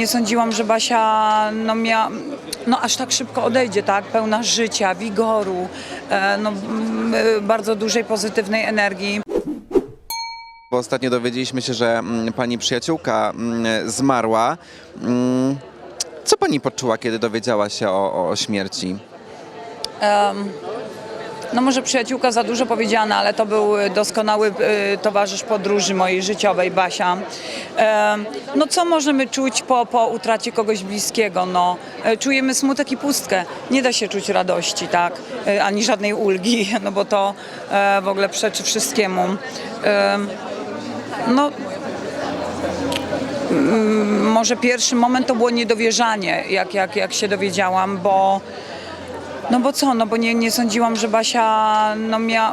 nie sądziłam, że Basia no, mia, no, aż tak szybko odejdzie, tak? Pełna życia, wigoru, e, no, e, bardzo dużej pozytywnej energii. Bo ostatnio dowiedzieliśmy się, że mm, pani przyjaciółka mm, zmarła. Mm, Co pani poczuła, kiedy dowiedziała się o, o śmierci? No może przyjaciółka za dużo powiedziana, ale to był doskonały e, towarzysz podróży mojej życiowej, Basia. No co możemy czuć po, po utracie kogoś bliskiego? No, e, czujemy smutek i pustkę. Nie da się czuć radości, tak? E, Ani żadnej ulgi, no bo to e, w ogóle przeczy wszystkiemu. No, mm, może pierwszy moment to było niedowierzanie, jak, jak, jak się dowiedziałam, bo no bo co, no bo nie, nie sądziłam, że Basia no, mia,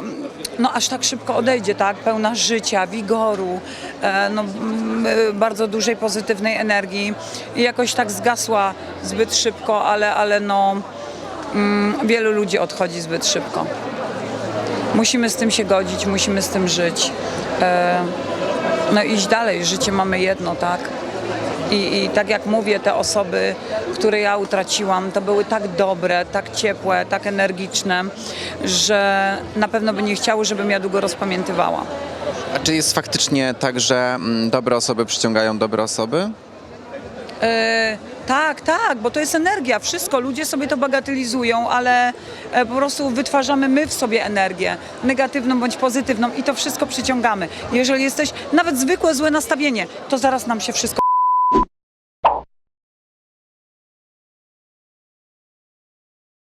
no aż tak szybko odejdzie, tak? Pełna życia, wigoru, e, no, m, e, bardzo dużej pozytywnej energii i jakoś tak zgasła zbyt szybko, ale, ale no mm, wielu ludzi odchodzi zbyt szybko. Musimy z tym się godzić, musimy z tym żyć. E, no iść dalej, życie mamy jedno, tak? I, I tak jak mówię, te osoby, które ja utraciłam, to były tak dobre, tak ciepłe, tak energiczne, że na pewno by nie chciały, żebym ja długo rozpamiętywała. A czy jest faktycznie tak, że mm, dobre osoby przyciągają dobre osoby? E, tak, tak, bo to jest energia, wszystko, ludzie sobie to bagatelizują, ale e, po prostu wytwarzamy my w sobie energię, negatywną bądź pozytywną i to wszystko przyciągamy. Jeżeli jesteś nawet zwykłe złe nastawienie, to zaraz nam się wszystko